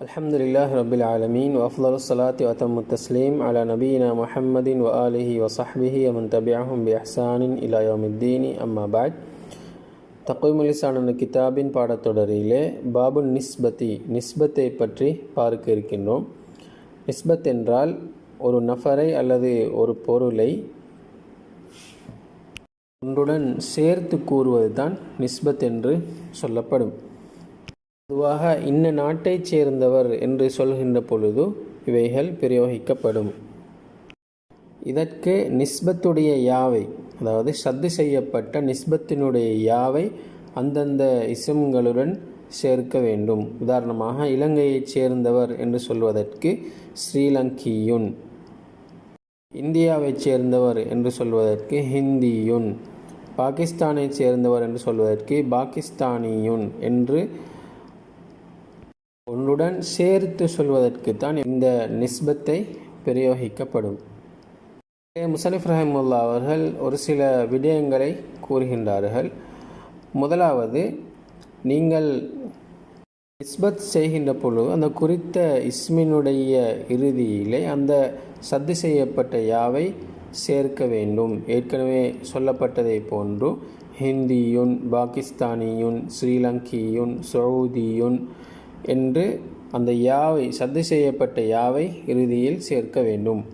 الحمد لله رب العالمين وأفضل الصلاة وأتم التسليم على نبينا محمد وآله وصحبه ومن تبعهم بإحسان إلى يوم الدين أما بعد தக்குய்மு லிசான் என்ற கிதாபின் பாடத்தொடரிலே பாபு நிஸ்பதி நிஸ்பத்தை பற்றி பார்க்க இருக்கின்றோம் நிஸ்பத் என்றால் ஒரு நஃபரை அல்லது ஒரு பொருளை ஒன்றுடன் சேர்த்து கூறுவது தான் நிஸ்பத் என்று சொல்லப்படும் பொதுவாக இன்ன நாட்டைச் சேர்ந்தவர் என்று சொல்கின்ற பொழுது இவைகள் பிரயோகிக்கப்படும். இதற்கு நிஸ்பத்துடைய யாவை அதாவது சத்து செய்யப்பட்ட நிஸ்பத்தினுடைய யாவை அந்தந்த இசம்களுடன் சேர்க்க வேண்டும். உதாரணமாக இலங்கையைச் சேர்ந்தவர் என்று சொல்வதற்கு ஸ்ரீலங்கியுன் இந்தியாவைச் சேர்ந்தவர் என்று சொல்வதற்கு ஹிந்தியுன் பாகிஸ்தானைச் சேர்ந்தவர் என்று சொல்வதற்கு பாகிஸ்தானியுன் என்று ஒன்றுடன் சேர்த்து சொல்வதற்கு தான் இந்த நிஸ்பத்தை பிரயோகிக்கப்படும். முசலிஃப் ரஹிமுல்லா அவர்கள் ஒரு சில விடயங்களை கூறுகின்றார்கள். முதலாவது நீங்கள் நிஸ்பத் செய்கின்ற பொழுது அந்த குறித்த இஸ்மினுடைய இறுதியிலே அந்த சத்து செய்யப்பட்ட யாவை சேர்க்க வேண்டும்? ஏற்கனவே சொல்லப்பட்டதை போன்று ஹிந்தியுன் பாகிஸ்தானியுன் ஸ்ரீலங்கியுன் சவுதியுன் என்று அந்த யாவை சத்து செய்யப்பட்ட யாவை இறுதியில் சேர்க்க வேண்டும்.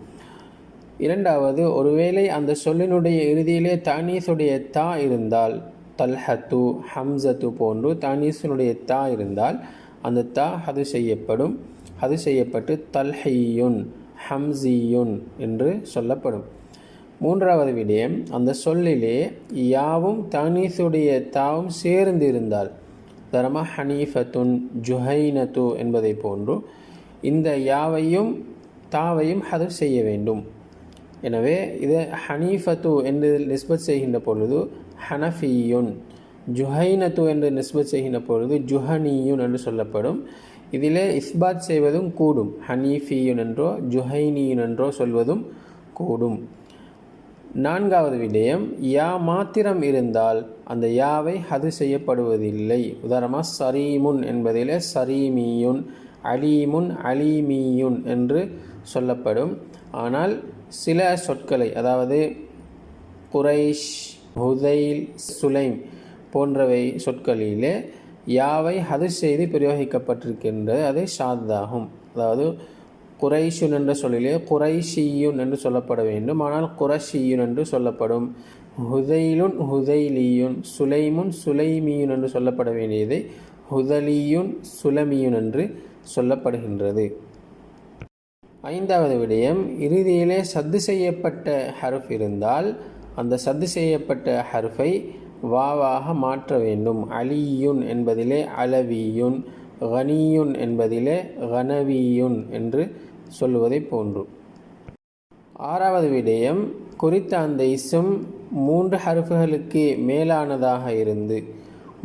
இரண்டாவது ஒருவேளை அந்த சொல்லினுடைய இறுதியிலே தானீஸுடைய தா இருந்தால் தல்ஹத்து ஹம்சத்து போன்று தானீஸினுடைய தா இருந்தால் அந்த தா ஹது செய்யப்படும். ஹது செய்யப்பட்டு தல்ஹையுன் ஹம்சியுன் என்று சொல்லப்படும். மூன்றாவது விடயம் அந்த சொல்லிலே யாவும் தானீஸுடைய தாவும் சேர்ந்து இருந்தால் தர்ம ஹனீஃபத்துன் ஜுஹைனத்து என்பதை போன்று இந்த யாவையும் தாவையும் ஹதப் செய்ய வேண்டும். எனவே இது ஹனீஃபத்து என்று நிஸ்பத் செய்கின்ற பொழுது ஹனஃபியுன் ஜுஹைனத்து என்று நிஸ்பத் செய்கின்ற பொழுது ஜுஹனியுன் என்று சொல்லப்படும். இதிலே இஸ்பாத் செய்வதும் கூடும். ஹனீஃபியுன் என்றோ ஜுஹைனியுன் என்றோ சொல்வதும் கூடும். நான்காவது விடயம் யா மாத்திரம் இருந்தால் அந்த யாவை ஹது செய்யப்படுவதில்லை. உதாரணமாக சரீமுன் என்பதிலே சரீமியுன் அலீமுன் அலீமியுன் என்று சொல்லப்படும். ஆனால் சில சொற்களை அதாவது குரைஷ் ஹுதைல் சுலைம் போன்றவை சொற்களிலே யாவை ஹது செய்து பிரயோகிக்கப்பட்டிருக்கின்றது அது ஷாத்தாகும். அதாவது குறைஷுன் என்ற சொல்லிலே குறைஷியுன் என்று சொல்லப்பட வேண்டும். ஆனால் குரஷியுன் என்று சொல்லப்படும். ஹுதைலுன் ஹுதைலியுன் சுலைமுன் சுலைமியுன் என்று சொல்லப்பட வேண்டியதை ஹுதலியுன் சுலமியுன் என்று சொல்லப்படுகின்றது. ஐந்தாவது விடயம் இறுதியிலே சத்து செய்யப்பட்ட ஹர்ஃப் இருந்தால் அந்த சத்து செய்யப்பட்ட ஹர்ஃபை வாவாக மாற்ற வேண்டும். அலியுன் என்பதிலே அலவியுன் கனியுன் என்பதிலே கனவியுன் என்று சொல்லுவதை போன்று. ஆறாவது விடயம் குறித்த அந்த இசும் மூன்று ஹர்ஃபுகளுக்கு மேலானதாக இருந்து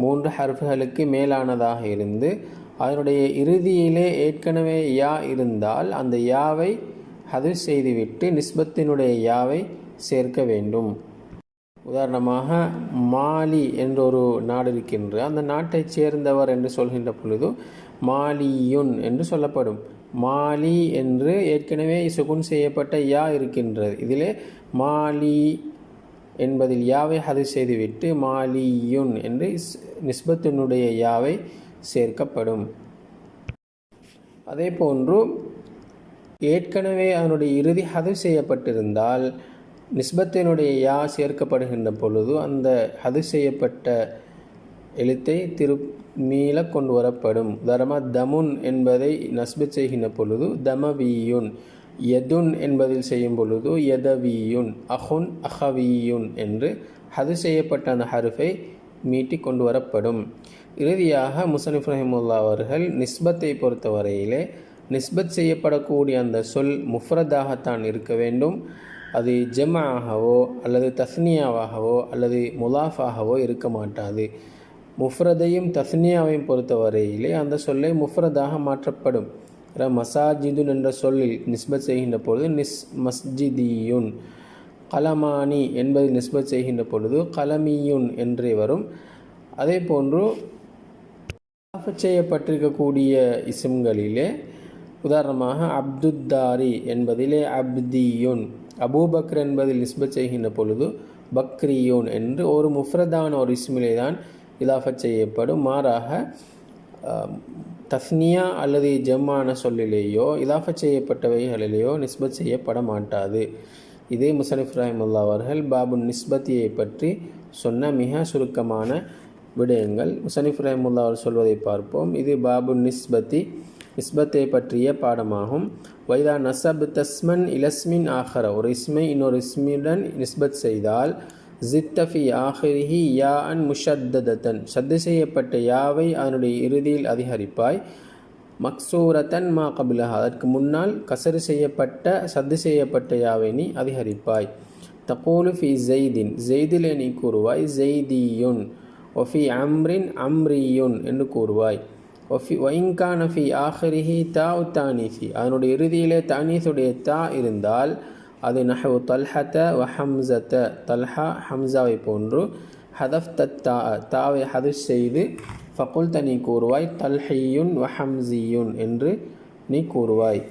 மூன்று ஹர்ஃபுகளுக்கு மேலானதாக இருந்து அதனுடைய இறுதியிலே ஏற்கனவே யா இருந்தால் அந்த யாவை அது செய்துவிட்டு நிஸ்பத்தினுடைய யாவை சேர்க்க வேண்டும். உதாரணமாக மாலி என்ற ஒரு நாடு இருக்கின்ற அந்த நாட்டைச் சேர்ந்தவர் என்று சொல்கின்ற பொழுது மாலியுன் என்று சொல்லப்படும். மாலி என்று ஏற்கனவே சுகுன் செய்யப்பட்ட யா இருக்கின்றது. இதிலே மாலி என்பதில் யாவை ஹது செய்துவிட்டு மாலியுன் என்று நிஸ்பத்தினுடைய யாவை சேர்க்கப்படும். அதே போன்று ஏற்கனவே அதனுடைய இறுதி ஹது செய்யப்பட்டிருந்தால் நிஸ்பத்தினுடைய யா சேர்க்கப்படுகின்ற பொழுது அந்த ஹது செய்யப்பட்ட எழுத்தை திரு மீள கொண்டு வரப்படும் தர்ம தமுன் என்பதை நஸ்பத் செய்கின்ற பொழுது தமவியுன் யதுன் என்பதில் செய்யும் பொழுது யதவியுன் அஹுன் அஹவியுன் என்று ஹது செய்யப்பட்ட அந்த ஹருஃபை மீட்டி கொண்டு வரப்படும் இறுதியாக முசனிஃப் ரஹிமுல்லா அவர்கள் நிஸ்பத்தை பொறுத்தவரையிலே நிஸ்பத் செய்யப்படக்கூடிய அந்த சொல் முஃப்ரதாகத்தான் இருக்க வேண்டும். அது ஜெம்மாகவோ அல்லது தஸ்னியாவாகவோ அல்லது முலாஃபாகவோ இருக்க மாட்டாது. முஃப்ரதையும் தஸ்னியாவையும் பொறுத்தவரையிலே அந்த சொல்லை முஃப்ரதாக மாற்றப்படும். மசாஜிதுன் என்ற சொல்லில் நிஸ்பத் செய்கின்ற பொழுது நிஸ் மஸ்ஜிதியுன் கலமானி என்பதை நிஸ்பத் செய்கின்ற பொழுது கலமியுன் என்றே வரும். அதே போன்று செய்யப்பட்டிருக்கக்கூடிய இஸ்ம்களிலே உதாரணமாக அப்துத்தாரி என்பதிலே அப்தியுன் அபூபக்ர் என்பதில் நிஸ்பத் செய்கின்ற பொழுது பக்ரியூன் என்று ஒரு முஃப்ரதான ஒரு இஸ்மிலே தான் இதாஃபத் செய்யப்படும். மாறாக தஸ்னியா அல்லது ஜம்மான சொல்லிலேயோ இதாஃபத் செய்யப்பட்டவைகளிலேயோ நிஸ்பத் செய்யப்பட மாட்டாது. இதே முசனிஃப் ரஹிமுல்லா அவர்கள் பாபு நிஸ்பத்தியை பற்றி சொன்ன மிக சுருக்கமான விடயங்கள். முசனிஃப் ரஹிமுல்லா அவர் சொல்வதை பார்ப்போம். இது பாபு நிஸ்பத்தி நிஸ்பத்தை பற்றிய பாடமாகும். வைதா நசப் தஸ்மன் இலஸ்மின் ஆஹர. ஒரு இஸ்மை இன்னொரு இஸ்மியுடன் நிஸ்பத் செய்தால் ஜித்தஃபி ஆஹிரிஹி யா அன் முஷத்ததத்தன் சத்து செய்யப்பட்ட யாவை அதனுடைய இறுதியில் அதிகரிப்பாய்? மக்சூரத்தன் மா கபிலஹா. அதற்கு முன்னால் கசரு செய்யப்பட்ட சத்து செய்யப்பட்ட யாவை நீ அதிகரிப்பாய்? தகோலு ஃபி ஜெய்தின். ஜெய்திலே நீ கூறுவாய் ஜெய்தியுன். ஒஃபி அம்ரின் அம்ரியுன் என்று கூறுவாய். ஒஃபி ஒயின்கான் ஃபி ஆஹரிஹி தா தானீசி. அதனுடைய இறுதியிலே தானீசுடைய தா இருந்தால் அது நஹவு தல்ஹத வ ஹம்சத்த தல்ஹா ஹம்சாவை போன்று ஹதஃப் தத்தா தாவை ஹதுஷ் செய்து ஃபகுல் தனி கூறுவாய் தல்ஹியுன் வ ஹம்சியுன் என்று நீ கூறுவாய்.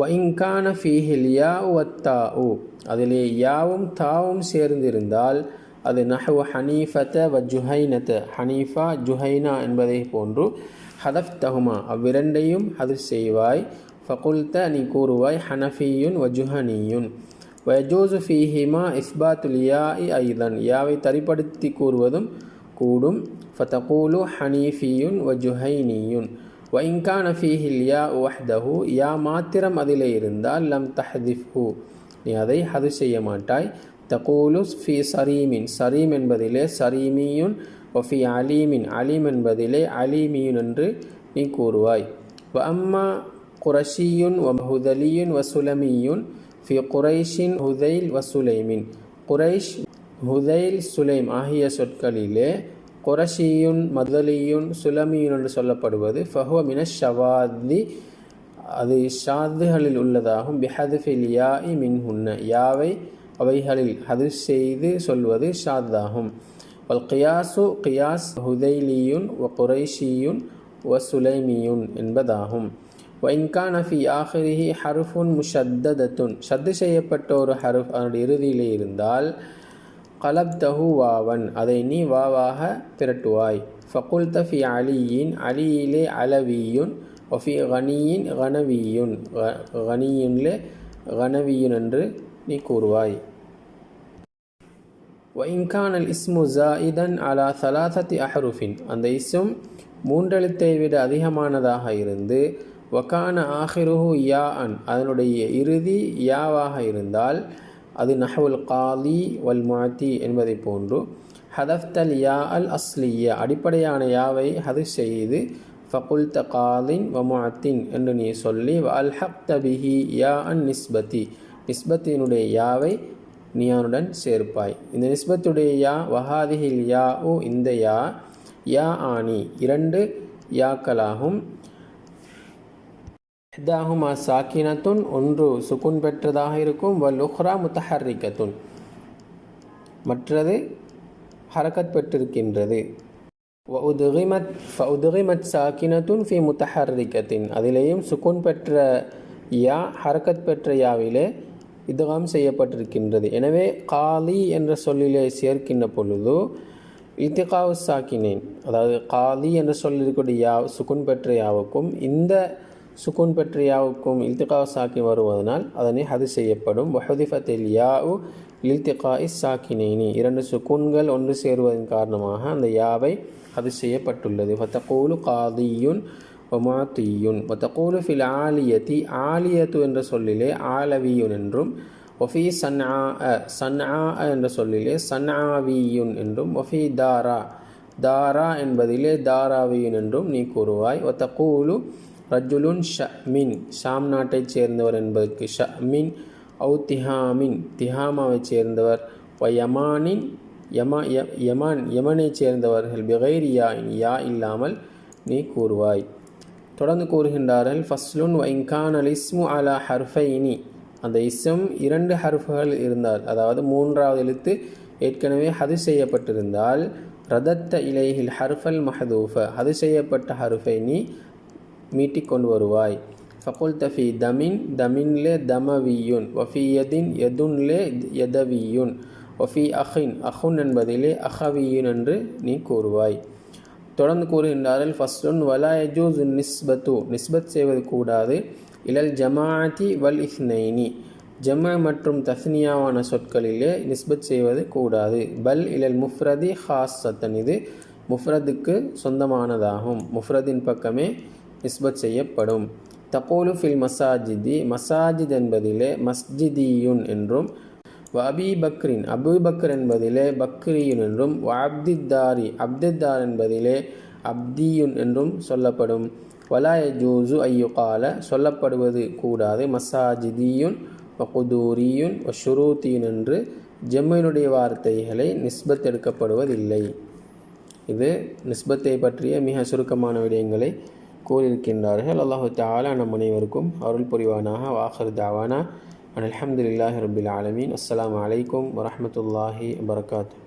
வைங்கான ஃபீஹில் யா வத்தா உ அதிலே யாவும் தாவும் சேர்ந்திருந்தால் அது நஹவு ஹனீஃபத வ ஜுஹைனத. ஹனீஃபா ஜுஹைனா என்பதை போன்று ஹதஃப் தகுமா அவ்விரண்டையும் ஹதுஷ் செய்வாய். ஃபகுல்த நீ கூறுவாய் ஹனஃபியுன் வஜுஹனியுன் ஜுஹனியுன் வயஜூசு ஃபீஹிமா இஸ்பாத்துல் யாஇ ஐதன் யாவை தரிப்படுத்தி கூறுவதும் கூடும். ஃபதகூலு ஹனீஃபியுன் வஜுஹைனியுன் வைங்கான ஃபீஹில் யா வஹ்தஹு யா மாத்திரம் அதிலே இருந்தால் லம் தஹதிஃப்ஹு நீ அதை ஹது செய்ய மாட்டாய். தகூலு ஃபி சரீமின் சரீம் என்பதிலே சரீமியுன் ஒஃபி அலீமின் அலீம் என்பதிலே அலீமியுன் என்று நீ கூறுவாய். வ அம்மா குரஷியுன் வ ஹுதலியுன் வசுலமியுன் ஃபி குரைஷின் ஹுதைல் வசுலைமின் குரைஷ் ஹுதைல் சுலைம் ஆகிய சொற்களிலே குரஷியுன் மதலியுன் சுலமியுன் என்று சொல்லப்படுவது. ஃபஹுவ மின ஷவாதி அது ஷாதுகளில் உள்ளதாகும். பிஹதுஃபில் யா இ மின்ஹுன்ன யாவை அவைகளில் ஹது செய்து சொல்வது ஷாதாகும் வல் கியாசு கியாஸ் ஹுதைலியுன் வ குரைஷியுன் வ சுலைமியுன் என்பதாகும். வைன்கான ஃபி ஆஹிரிஹி ஹருஃபுன் முஷத்ததத்துன் ஷத்து செய்யப்பட்ட ஒரு ஹருஃப் அதனுடைய இறுதியிலே இருந்தால் கலப்தஹு வாவன் அதை நீ வாவாக திரட்டுவாய். ஃபகுல் தஃபி அலியின் அலியிலே அலவியுன் ஒஃபி கனியின் கனவியுன் கனியுன்லே கனவியுன் என்று நீ கூறுவாய். ஒயின்கான் அல் இஸ்மு ஜாயிதன் அலா சலாசத்தி அஹருஃபின் அந்த இஸ்ம் மூன்றெழுத்தை விட அதிகமானதாக இருந்து வக்கான ஆஹிருஹு யா அன் அதனுடைய இறுதி யாவாக இருந்தால் அது நஹவுல் காலி வல் மாத்தி என்பதை போன்று ஹதஃப்தல் யா அல் அஸ்லிய அடிப்படையான யாவை ஹது செய்து ஃபகுல்த காலின் வமாத்தின் என்று நீ சொல்லி வ அல்ஹக்த பிஹி யா அன் நிஸ்பத்தி நிஸ்பத்தினுடைய யாவை நியானுடன் சேர்ப்பாய். இந்த நிஸ்பத்துடைய யா வஹாதிஹில் யா உ இந்த யா யா ஆனி இரண்டு யாக்களாகும். இஹ்தாஹுமா சாக்கினத்துன் ஒன்று சுகுன் பெற்றதாக இருக்கும். வல் உஹ்ரா முத்தஹர்ரிக்கத்துன் மற்றது ஹரக்கத் பெற்றிருக்கின்றது. உதுகிமத் உதுகிமத் சாக்கினத்துன் ஃபி முத்தஹர்ரிக்கத்தின் அதிலேயும் சுகுன் பெற்ற யா ஹரக்கத் பெற்ற யாவிலே இதுகாம் செய்யப்பட்டிருக்கின்றது. எனவே காலி என்ற சொல்லிலே சேர்க்கின்ற பொழுது இத்திகாவு சாக்கினேன். அதாவது காலி என்ற சொல்லிருக்கூடிய யா சுகுன் பெற்ற யாவுக்கும் இந்த சுகுன் பெற்ற யாவுக்கும் இல்திகா சாக்கி வருவதனால் அதனை ஹது செய்யப்படும். வஹதிஃபத்தில் யாவு இல்திகா இஸ் சாக்கினேனி. இரண்டு சுகுன்கள் ஒன்று சேருவதன் காரணமாக அந்த யாவை ஹது செய்யப்பட்டுள்ளது. ஃபத்தகூலு காதியுன் ஒமாத்தியுன் வத்தகூலு ஃபில் ஆலியத்தி ஆலியத்து என்ற சொல்லிலே ஆலவியுன் என்றும் ஒஃபி சன்ஆ சன்ஆ என்ற சொல்லிலே சன்ஆவியுன் என்றும் ஒஃபி தாரா தாரா என்பதிலே தாராவியுன் என்றும் நீ கூறுவாய். ஒத்தகூலு ரஜுலுன் ஷ மின் ஷாம் நாட்டைச் சேர்ந்தவர் என்பதற்கு ஷ மின் அவு திஹாமின் திஹாமாவைச் சேர்ந்தவர். வ யமானின் யமா ய யமான் யமனைச் சேர்ந்தவர்கள் பிகைர் யா யா இல்லாமல் நீ கூறுவாய். தொடர்ந்து கூறுகின்றார்கள் ஃபஸ்லுன் வைங்கான் அல் இஸ்மு அலா ஹர்ஃபைனி. அந்த இஸ்ம் இரண்டு ஹர்ஃபுகள் இருந்தால் அதாவது மூன்றாவது எழுத்து ஏற்கனவே ஹது செய்யப்பட்டிருந்தால் ரதத்த இலைஹில் ஹர்ஃபல் மஹதூஃப அது செய்யப்பட்ட ஹர்ஃபைனி நீ மீட்டிக் கொண்டு வருவாய் ஃபகுல் தஃபி தமின் தமின்லே தமவியுன் வஃபி யதின் யதுன்லே யதவியுன் வஃபி அஹின் அஹுன் என்பதிலே அஹவியுன் என்று நீ கூறுவாய். தொடர்ந்து கூறுகின்றார்கள் ஃபஸ்லுன் வலா நிஸ்பத்து நிஸ்பத் செய்வது கூடாது. இலல் ஜமாஅதி வல் இஸ்னைனி. ஜம மற்றும் தஸ்னியாவான சொற்களிலே நிஸ்பத் செய்வது கூடாது. பல் இலல் முஃப்ரதி ஹாஸ் சத்தன் இது முஃப்ரதுக்கு சொந்தமானதாகும். முஃப்ரதின் பக்கமே நிஸ்பத் செய்யப்படும். தகோலு ஃபில் மசாஜிதி மசாஜித் என்பதிலே மஸ்ஜிதியுன் என்றும் வபி பக்ரின் அபு பக்ர் என்பதிலே பக்ரியுன் என்றும் வப்தித்தாரி அப்தித்தார் என்பதிலே அப்தியுன் என்றும் சொல்லப்படும். வலாய ஜூசு ஐயுகால சொல்லப்படுவது கூடாது. மசாஜிதியுன் வ குதூரியுன் என்று ஜெம்மினுடைய வார்த்தைகளை நிஸ்பத் எடுக்கப்படுவதில்லை. இது நிஸ்பத்தை பற்றிய மிக சுருக்கமான விடயங்களை கூறியிருக்கின்றார்கள் அல்லாஹு தாலா நம் அனைவருக்கும் அருள் புரிவானாக வாஹர் தாவானா அன் அலமதுல்லாஹி ரபில் ஆலமீன் அஸ்லாம் வலைக்கம் வரமத்துல்லாஹி வரகாத்து